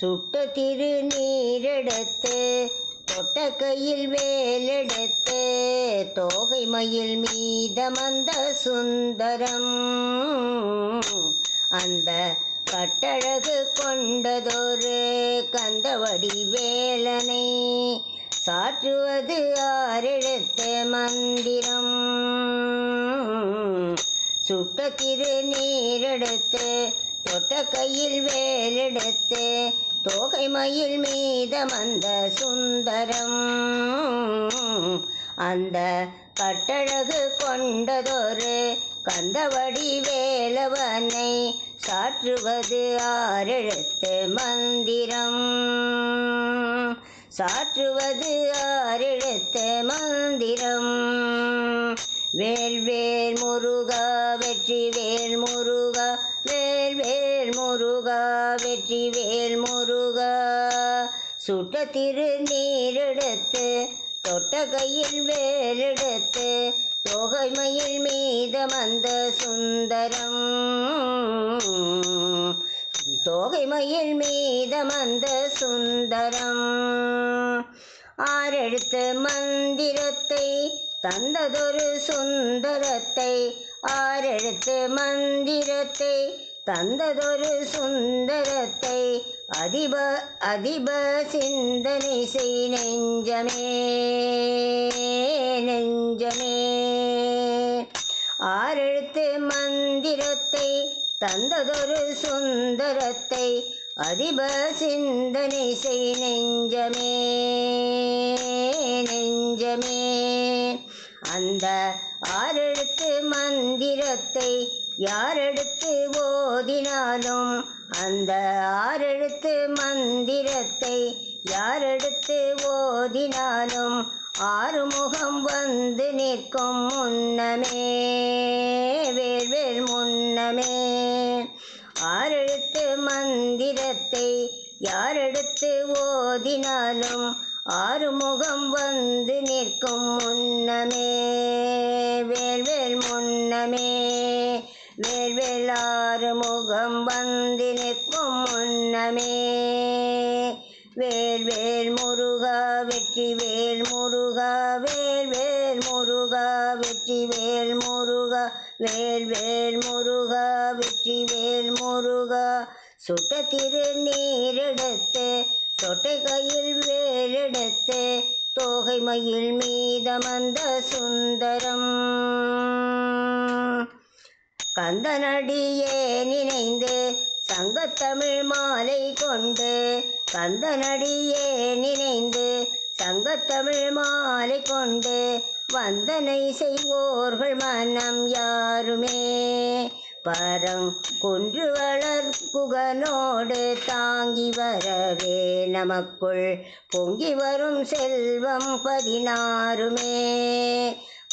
சுட்ட திரு நீரெடுத்து தொட்ட கையில் வேலெடுத்து தோகை மயில் மீதமந்த சுந்தரம். அந்த கட்டழகு கொண்டதொரு கந்தவடி வேலனை சாற்றுவது ஆரெழுத்த மந்திரம். சுட்ட திரு நீரெடுத்து தொட்ட கையில் வேலெடுத்து தோகை மயில் அந்த சுந்தரம். அந்த கட்டழகு கொண்டதொரு கந்தவடி வேலவனை சாற்றுவது ஆரெழுத்து மந்திரம். சாற்றுவது ஆரெழுத்து மந்திரம். வேல் வேல் முருகா வெற்றி வேல் முருகா வேல் வெற்றி வேல் முருகா. சுட்ட திரு நீரெடுத்து தொட்ட கையில் வேலெடுத்து தோகை மயில் மீதமந்த சுந்தரம். தோகைமையில் மீதமந்த சுந்தரம். ஆரெழுத்த மந்திரத்தை தந்ததொரு சுந்தரத்தை ஆரெழுத்து மந்திரத்தை தந்ததொரு சுந்தரத்தை அதிப அதிப சிந்தனை செய் நெஞ்சமே நெஞ்சமே. ஆரெழுத்து மந்திரத்தை தந்ததொரு சுந்தரத்தை அதிப சிந்தனை செய் நெஞ்சமே நெஞ்சமே. அந்த ஆரெழுத்து மந்திரத்தை யாரெடுத்து ஓதினாலும் அந்த ஆரெழுத்து மந்திரத்தை யாரெடுத்து ஓதினாலும் ஆறுமுகம் வந்து நிற்கும் முன்னமே வேர்வேல் முன்னமே. ஆரெழுத்து மந்திரத்தை யாரெடுத்து ஓதினாலும் ஆறுமுகம் வந்து நிற்கும் முன்னமே வேல்வேல் முன்னமே. வேல்வேல் முகம் வந்து நிற்கும் முன்னமே வேல் வேல் முருகா வெற்றி வேல் முருகா வேல் வேல் முருகா வெற்றி வேல் முருகா வேல் வேல் முருகா வெற்றி வேல் முருகா சுட்ட திரு நீரெடுத்து சொட்டை கையில் வேலெடுத்து தோகை மயில் மீதமந்த சுந்தரம் கந்தனடியே நினைந்து சங்கத்தமிழ் மாலை கொண்டு கந்தனடியே நினைந்து சங்கத்தமிழ் மாலை கொண்டு வந்தனை செய்வோர்கள் மனம் யாருமே? பரம் குன்று வளர் புகனோடு தாங்கி வரவே நமக்குள் பொங்கி வரும் செல்வம் பதினாறுமே.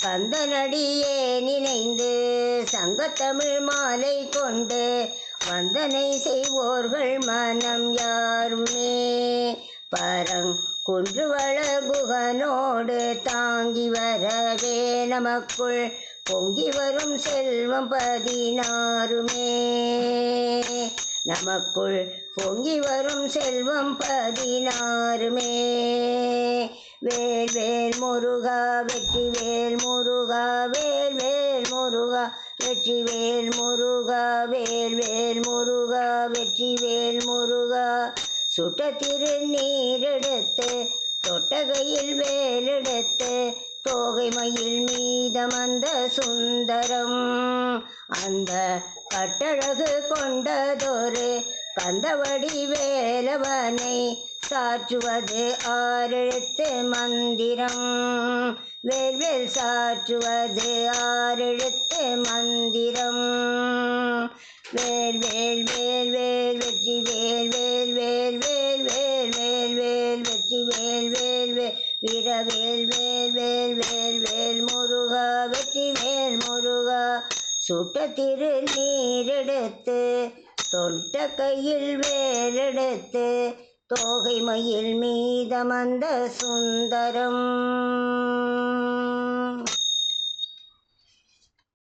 கந்தனடியே நினைந்து சங்கத்தமிழ் மாலை கொண்டு வந்தனை செய்வோர்கள் மனம் யாருமே? பரங் குன்றுவள குகனோடு தாங்கி வரவே நமக்குள் பொங்கி வரும் செல்வம் பதினாறுமே. நமக்குள் பொங்கி வரும் செல்வம் பதினாறுமே. வேல் வேல் முருகா வெற்றி வேல் முருகா வேல் வேல் முருகா வெற்றி வேல் முருகா வேல் வேல் முருகா வெற்றி வேல் முருகா. சுட்ட திருநீரெடுத்து தொட்டகையில் வேலெடுத்து தோகை மயில் மீதமந்த சுந்தரம். அந்த கட்டழகு கொண்டதொரு கந்தவடி வேலவனை சாற்றுவது ஆறெழுத்து மந்திரம் வேல்வேல் சாற்றுவது ஆறெழுத்து மந்திரம் வேல் வேல் வேல் வேல் வெற்றி வேல் வேல் வேல் வேல் வேல் வேல் வேல் வெற்றி வேல் வேல் வேல் வீரவேல் வேல் வேல் வேல் வேல் முருகா வெற்றி வேல் முருகா சுட்ட திரு நீரெடுத்து தொட்ட கையில் வேலெடுத்து தோகை மயில் மீதமந்த சுந்தரம்.